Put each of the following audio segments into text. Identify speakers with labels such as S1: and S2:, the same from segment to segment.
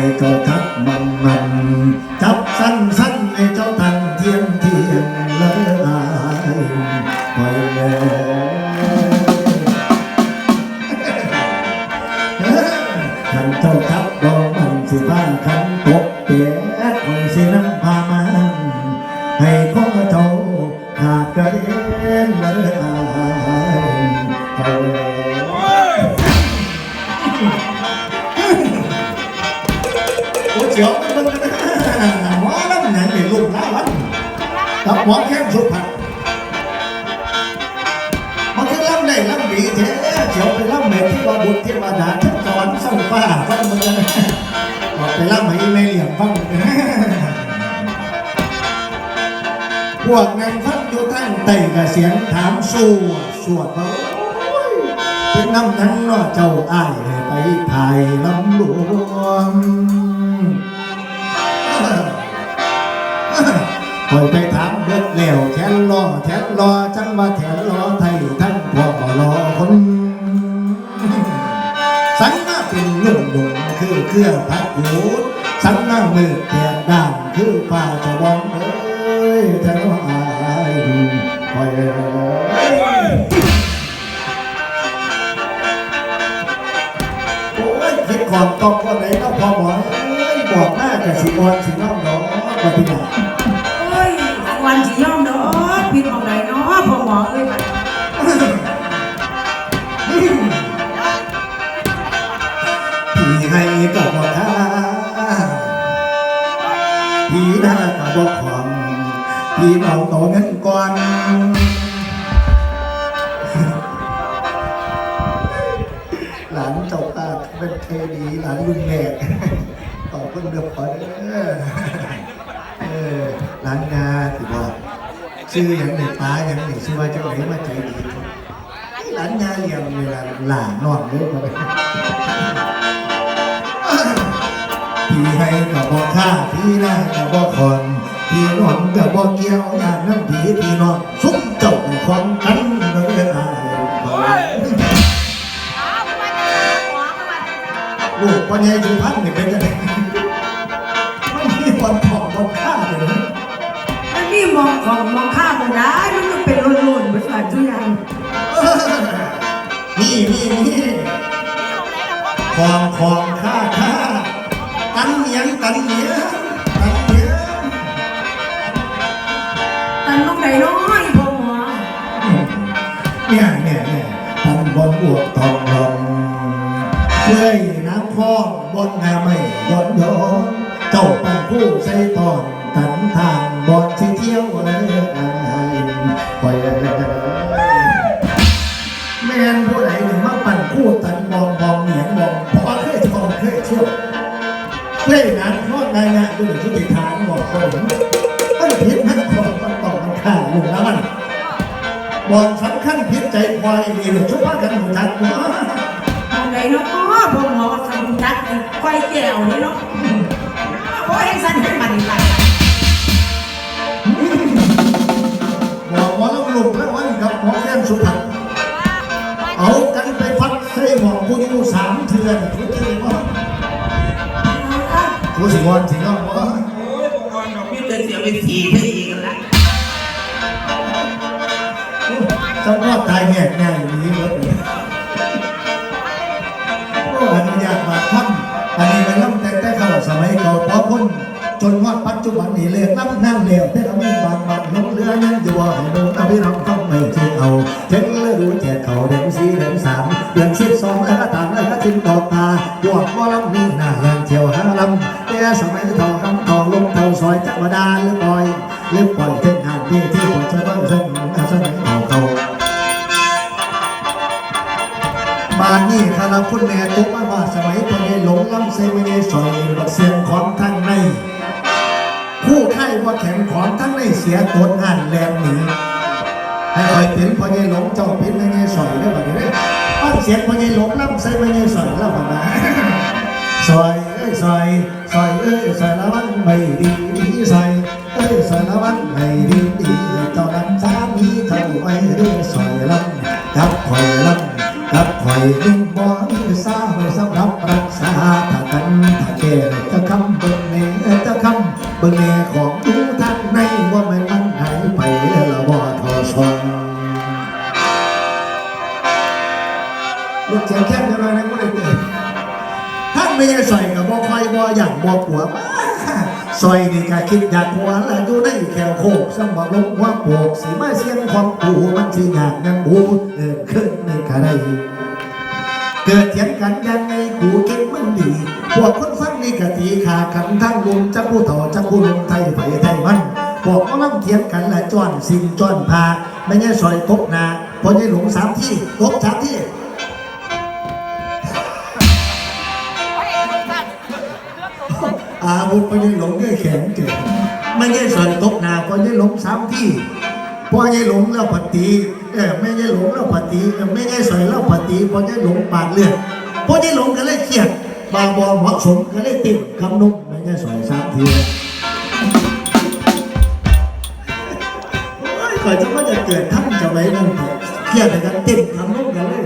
S1: ให้เจ้าทักมันมันจับสั้นสั้นให้เจ้าทันเทียมเทียมเลยอายปล่อยแม่ขันเจ้าทักบ่มันสิบ้านขันตกเปียกคอยสิน้ำพามันให้ข้อเจ้าขาดกระเด็นเลยอาย หมอแค้มสุพรรณมันคือลำได้ลำดีแท้เจียวไปลำเมตที่ว่าบุตรเทวดาทั้งสวรรค์สั่งฟ้าฟังมันออกไปลำให้ไม่เหลี่ยมฟังพวกนางฟังอยู่ทั้งไต่กับเสียงถามสู้สวดเขาเป็นน้ำนั้นเนาะเจ้าอ้ายให้ไปถ่ายลำหลวง คอยไปถามเบิดแล้วแทนรอแทนรอจังว่าแทนรอไทยทั้งพวกรอคนสังมาเป็นลุ่มหลงคือเครือพักหูดสังมามือแดดด่านคือฟ้าจะบองเอ้ยแทนว่าอายคอยเอ้ยโอ้ยคิดก่อนตอบว่าไหนก็พอบอกเอ้ยบอกหน้ากับสิบอนสิน้องดอกว่าที่ไหน
S2: เอ้ยวันสิ ย่อมดอกผิดของไหนเนาะพ่อหมอเอ้ยบัด
S1: พี่ให้กับอกท่าพี่หน้ากับอกความพี่เอาต่อเงินก่อนหลานเจ้าตาเป็นเทดีหลานลุงแหลกต่อเพิ่งเดือบก่อนเออเอหลานงาม ชื่ออย่างหนึ่งป้าอย่างหนึ่งชื่อว่าเจ้าไหนมาใจดีหลานงาเลี้ยงเวลาหลานนอนเลยมาไปพี่ให้กับบ่ค่าพี่หน้ากับบ่คอนพี่นอนกับบ่เกี่ยวอย่างนั้นพี่พี่นอนซุ้มเจ้าความกันเลยอายลูกวันใหญ่สุพรรณนี่เป็นยังไงไม่มีควันทองวันค่าเลย
S2: มันมีมองของมองข้า รุ่นๆเหมือนกันทุกอย่าง
S1: นี่นี่นี่ของของค่าค่ากันเหนียงกันเหนียงกันเหนียง
S2: ตันลงไหนน้อยพ่อหมอ
S1: เนี่ยเนี่ยเนี่ยตำบลอวกทองลงเคยน้ำคลองบนงาไม่ยนยนเจ้าปังผู้ใส่ตอนกันทางบอนที่เที่ยวเลยอาย เคยน้ำคลองนายงานดูที่ติฐานบอกคนมันผิดมันของมันต้องมันข่าลุงแล้วมันบอลสำคัญพิษใจควายมีหรือชุบว่ากันหมดจัดหัว
S2: มองไหนเนาะพ่อหมอทำจัดไฟแก้วนี่เนาะโอ้ยสั่นให้มันไป
S1: บอกว่าแล้วลุกแล้ววันกับหมอแก้มสุพรรณเอากันไปพัดใส่หมอกผู้อยู่สามเทือนทุกทีว่า ผู้สิวันสิน้องว่า
S3: โอ้ยอุปกรณ์ดอกมิตรเสียไปสี่ไปอีกกันละ
S1: สมอตายแง่ง่ายอย่างนี้แล้วเนี่ยโอ้อนุญาตมาทำอันนี้เป็นลำแต่แต่เข้าสมัยเก่าพอพ้นจนว่าปัจจุบันนี้เลยน้ำนั่งเลี้ยวแต่เราไม่บางบางลงเรือยังอยู่ว่าให้ดูอภิรมต้องไม่ที่เอาเช็คเลยดูแจกเขาเดือนสี่เดือนสามเดือนสิบสองแล้วก็ตามแล้วก็จิ้มตอกตาบวกว่าลำนี้หน้าแรงเที่ยวหาลำ แต่สมัยทองคำทองลงเทาซอยจักรดาหรือปล่อยหรือปล่อยเท่งหางที่ที่ผมจะต้องเส้นสมัยเก่าเขาบ้านนี้คาราคุณแม่ตุ๊กมาว่าสมัยพอเยหลงล้ำเซเวเนสอยบักเสียงของทั้งในคู่ไข่ว่าแข็งของทั้งในเสียตัวอ่านแลมหนีให้คอยเป็นพอเยหลงเจ้าเป็นไม่เยสอยได้บ่เนี่ยฟังเสียงพอเยหลงล้ำเซเวเนสอยแล้วบ่นะ ซอยเอ้ยซอยซอยเอ้ยซอยละวันไม่ดีดีซอยเอ้ยซอยละวันไม่ดีดีเจ้านั้นสามีเท่าไว้เรื่อยซอยลำกับคอยลำกับคอยยิ่งบ่มีสาไว้สำหรับรักษาถ้ากันถ้าแก่จะคำเบิ่งแหน่จะคำเบิ่งแหน่ของ ท่านไม่ใช่ใส่กับบ่คอยบ่อย่างบ่ผัวบ้าซอยนี่ก็คิดอยากหัวละอยู่ในแขวโคกสมบัติลงหัวโปกสีมาเสียงของกูมันสิอยากนังบูเออขึ้นในกระไดเกิดเถียงกันยังไงกูเก่งมึงดี พวกคนฟังนี่กะตีขากันทั้งลุงจะผู้เฒ่าจะผู้ลุงไทยไผไทยมันพวกก็ล่ำเถียงกันและจ้อนสิ่งจ้อนพา ไม่ใช่ซอยตกนาพอใช่หลงสามที่ตกสามที่ อาวุธพอใช่หลงด้แขนเกิดไม่ใช่ซอยตกนาพอใช่หลงสามที่พอใช่หลงแล้วปฏิเออไม่ใช่หลงแล้วปฏิไม่ใช่สอยแล้วปฏิพอใช่หลงปาดเลือดพอใช่หลงก็เลยเครียดบางบอเหมาะสมก็เลยติดคำนุ่มไม่ใช่สอยสามทีโอ้ยก่อนจะว่าจะเกิดท่านจะไว้นั่นเถอะเครียดเลยกันติดคำนุ่มกันเลย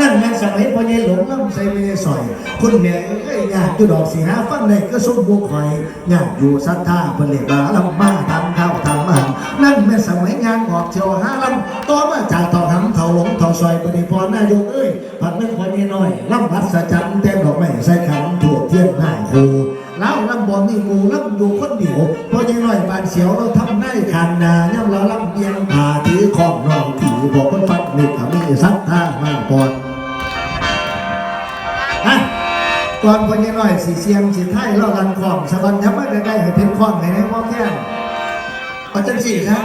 S1: นั่นแม่สมัยพ่อใช่หลงล่ำใส่ไม่ใช่สอยคุณแม่เอ้ยอยากอยู่ดอกสีหาฟังเลยก็ส้มบุกคอยอยากอยู่ศรัทธาเพิ่นเรียกว่าลำมาทำข้าวทำมันนั่นแม่สมัยงานออกเที่ยวหาลำต่อมาจากท่าหำเท่าหลงเท่าซอยปฏิพรนายกเอ้ยผัดเมื่อคนนี้น้อยลำวัดสะจันเต็มดอกไม้ใส่ขันถั่วเทียนหน้าครูแล้วลำบอลนี่งูลำอยู่คนเดียวพอยังน้อยบานเสียวเราทำได้ขันนาย่ำเราลำเบียงผ่าถือของนองผีบอกคนฟัดนี่ก็มีสัทธามากปอน ก่อนคนนี้หน่อยสีเสียงสีไทยเล่ากันของสวรรค์ยับมาใกล้ๆให้เป็นข้องให้ในพ่อแค่นเอาจังสี่ครับ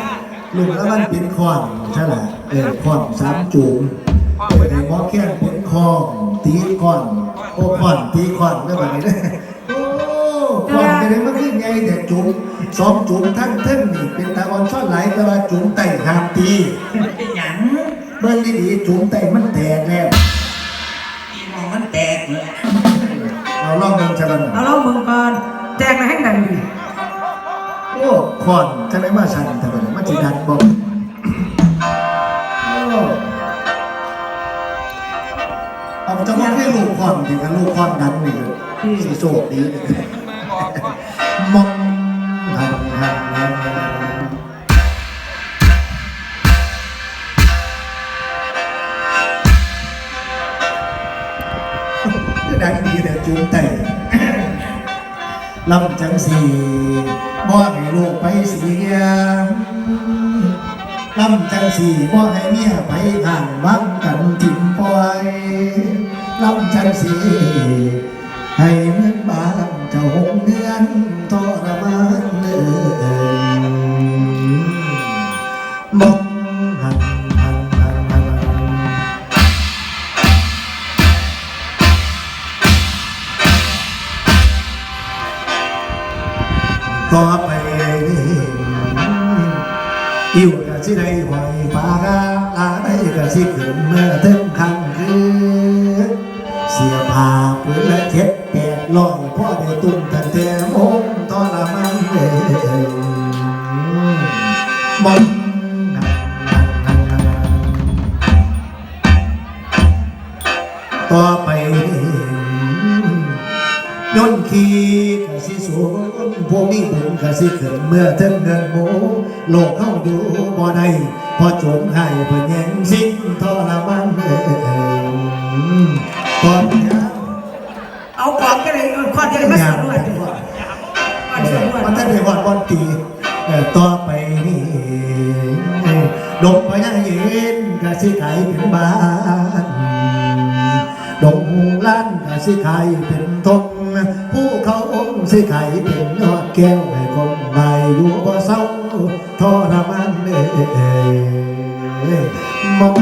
S1: ลุงแล้วมันเป็นข้องใช่ไหมเออข้องสามจูงเออในพ่อแค่นเป็นข้องตีข้องโอ้ข้องตีข้องแล้วแบบนี้เลยโอ้ข้องจะได้มาขึ้นไงแต่จุ๋มสองจุ๋มทั้งเท่งนี่เป็นตาอ่อนช่อนไหลแต่ว่าจุ๋มไต่หามตี
S3: เป็นหยัง
S1: เบิ่งดีๆจุ๋มไต่มันแตกแล้ว
S3: อีมองมันแตกเลย
S1: เอาลองเบิ่งชะบัน
S2: เอาลองมึงก่อนแจกมาให้ดังดี
S1: โอ้คอนจะได้มาชันแต่ว่ามันจะดันบอกโอ้เอาจะมาให้ลูกคอนถึงกับลูกคอนดันนี่เลยสีโศกดี ดังดีแต่จูงแต่ลำจังสีบ่ให้ลูกไปเสียลำจังสีบ่ให้เมียไปห่างวังกันถิ่มปล่อยลำจังสีให้เมือนบาลำเจ้าหงเดือนทรมานเอ่ย แปดร้อยพ่อได้ตุ้มแต่แต่มงทรมานเลยมองต่อไปนี่ย้อนขีกสิสูงพวกนี้บุญกสิขึ้นเมื่อถึงเงินโมโลกเข้าอยู่บ่ได้พอจมห้เพิ่นแยงสิ้นทรมานเอ่ยก่อน
S2: สิ
S1: ไข่เป็นทงผู้เขาองค์สิไข่เป็นยอดแก้วให้คนใหม่อยู่บ่เศร้าทรมานเลยมอง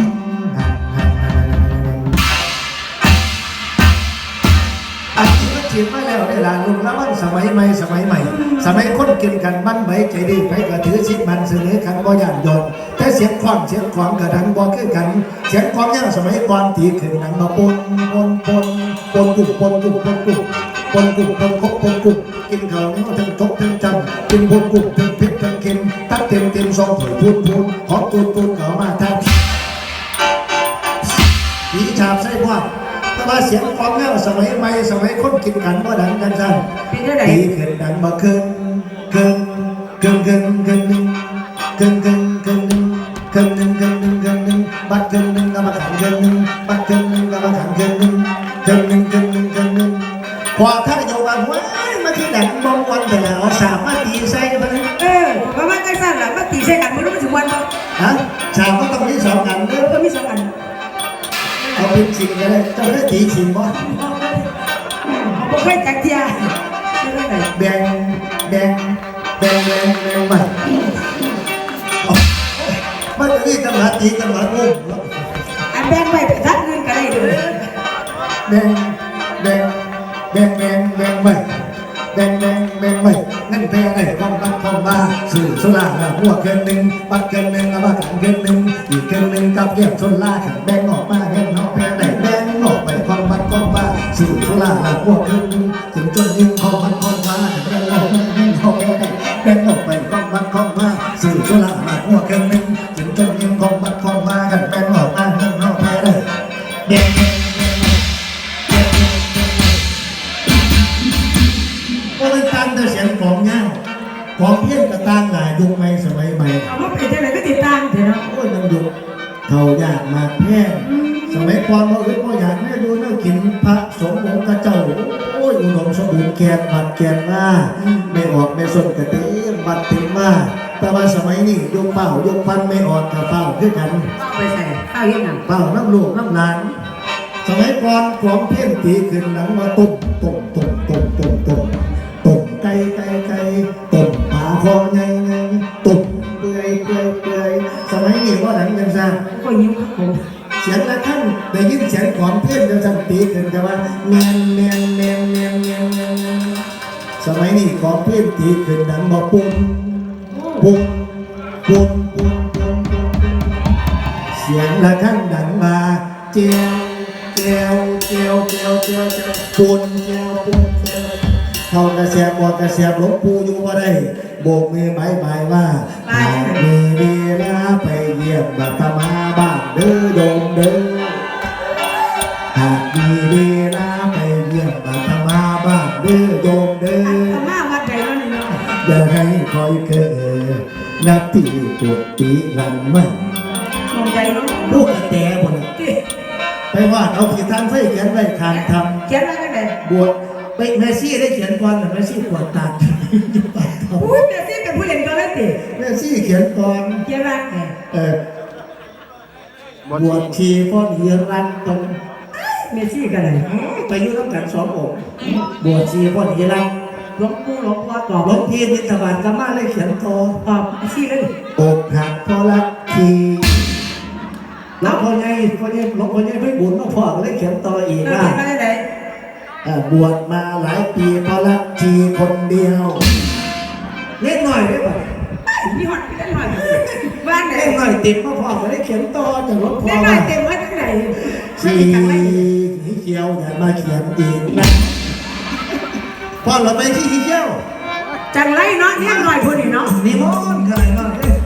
S1: อันนี้มันฉียนมาแล้วในหลานลุงล้วมันสมัยใหม่สมัยใหม่ สมัยคนกินกันบ้านใบใจดีไปก็ถือสิมันเสนอกันบ่ยานยนแต่เสียงความเสียงความกระดังบ่คือกัน เสียงความยาวสมัยก่อนตีขึ้นหนังมาปนปนปน ปนกุบปนกุบปนกุบปนกุบปนกบปนกุบกินข้าวนี่มันทั้งทกทั้งจำกินปนกุบทั้งเผ็ดทั้งเค็มตักเต็มเต็มซองถอยพูนพูนหอมตูนตูนเข้ามาทับผีฉาบใส่พวกแต่ว่าเสียงกลองเงาสมัยใหม่สมัยคนกินกันก็ดังกันสั้น
S2: เป็นเท่าไหร่
S1: ตีขึ้นดังมาขึ้นขึ้นขึ้นขึ้นขึ้นหนึ่งขึ้นขึ้นขึ้นหนึ่งขึ้นหนึ่งขึ้นหนึ่งขึ้นหนึ่งบัดขึ้นหนึ่งก็มาขันขึ้นหนึ่งบัดขึ้นหนึ่งก็มาขันขึ้นหนึ่งขึ้น หนึ่งขึ้นหนึ่งขึ้นหนึ่งพอถ้าโยกันว้ายมาที่ดังมองวันแต่ละสามมาตีใส่กันเลย
S2: เออเพราะว่าจังซั่นล่ะมาตีใส่กันบ่รู้มันสิวันบ่
S1: ฮะสามก็ต้องมีสองอันเด้
S2: เอ
S1: อ
S2: อก็มีสองอัน
S1: เอาเป็นชิงก็ได้เจ้าได้ตีชิงบ่
S2: บ่เคยจักเที่ยเป็นเท่าไหร่
S1: แดงแดงแดงแดงแดงใหม่เอามันจะนี่จังหวะตีจังหวะงง
S2: อันแบ่งไว้ไปทักเงินก็ได้เด้อ
S1: แดงแดงแดงแดงแดงใหม่แดงแดงแดงใหม่นั่นแดงไอ้ความรักความบ้าสื่อสุราละหัวเกินหนึ่งปัดเกินหนึ่งเอามาขันเกินหนึ่งอีกเกินหนึ่งกับเรีย กชนล่าขันแดงออกมาแดงนอกแดงไหนแดงออกไปความรักความบ้าสื่อสุราละหัวเกินหนึ่งถึงจนยิ่งความรักความบ้าแดงออกมา มสมบูรณ์แกนบัดแกนมาไม่ออกไม่สนกระเตมบัดเต็มมาแต่ว่าสมัยนี้ยกเป้ายกพันไม่ออกกับเป้าคือกัน
S2: เอาไปใส่ข้าวเฮ็ดหยัง
S1: เป้าน้ำลูกน้ำหลานสมัยก่อนของเพี้ยนตีขึ้นหลังมาตุ่มตุ่มตุ่มตุ่มตุ่มตุ่มตุ่มไก่ไก่ไก่ตุ่มปลาคอไงไงตุ่มเปื่อยเปื่อยเปื่อยสมัยนี้ว่าหนังกันซะ
S2: ก็ยิ้มครับผม
S1: เสียงละท่าน ได้ยินเสียงของเพี้ยนจะสั่งตีขึ้นกันว่าแมนแมนแมนแมนแมนแมนแมนสมัยนี้ของเพี้ยนตีขึ้นดังบ่ปุ่มปุ่มปุ่มปุ่มปุ่มปุ่มเสียงระฆังดังมาเจียวเจียวเจียวเจียวเจียวเจียวปูนเจียวปูนเจียวเขากระเสียบบอกกระเสียบหลวงปู่อยู่ว่าได้โบกมือบายบายว่าหากมีเวลาไปเยี่ยมบัตมาบ้านเด้อโยมเด้อ นาทีปวดปีหลังมัน
S2: มองใจเนาะ
S1: ลูกกระแตบน
S2: ที่
S1: ไปวาดเอาขีดทางไฟเขียนไว้คางท
S2: เขียนไว้จังได๋ำ
S1: บวชไปเมสซี่ได้เขียนก่อนแต่เมสซี่ปวดตาดอยู่ปากเขา
S2: อุ้ยแม่ซี่เป็นผู้เล่นก็เลยติ
S1: เมสซี่เขียนก่อน
S2: เขียนว่าไง
S1: เออบวชชีพ่อเฮียรันตรง
S2: แม่ซี่ก็เลย
S1: ไปอยุ่น้ำกันสององค์บวชชีพ่อเฮียรัน
S2: ห ลวงปู่หลวงพ่อตอบ
S1: หลวงพี่นิตบาทกามาเลยเขียนต่อ
S2: ตอบซี่เลย
S1: อกหักเพราะรักทีแล้วพ่อใหญ่พ่อใหญ่หลวงพ่อใหญ่ไม่บุญหลวงพ่อก็เลยเขียนต่ออีก
S2: เออ
S1: ว่า
S2: เขียนมาได้ไหน
S1: เอ่อบวชมาหลายปีเพราะรักทีคนเดียวเล็กหน่อยได้ปะ
S2: มีฮอดพี่ได้หน่อยบ้านไหน
S1: เล็กหน่อยติดพ่อพ่อก็ได้เขียนต่อจากรถพ่
S2: ได้
S1: อ
S2: หน่อ
S1: มาย
S2: เต็มไว้ทั้งไหน
S1: สีสีเขียวอย่ามาเขียนอีกนะ พ่อเราไปที่สีเขียว
S2: จังไรเนาะเนี่ยหน่อยพูดนี่เนาะ
S1: นิมนต์ขนาดนั้นเลย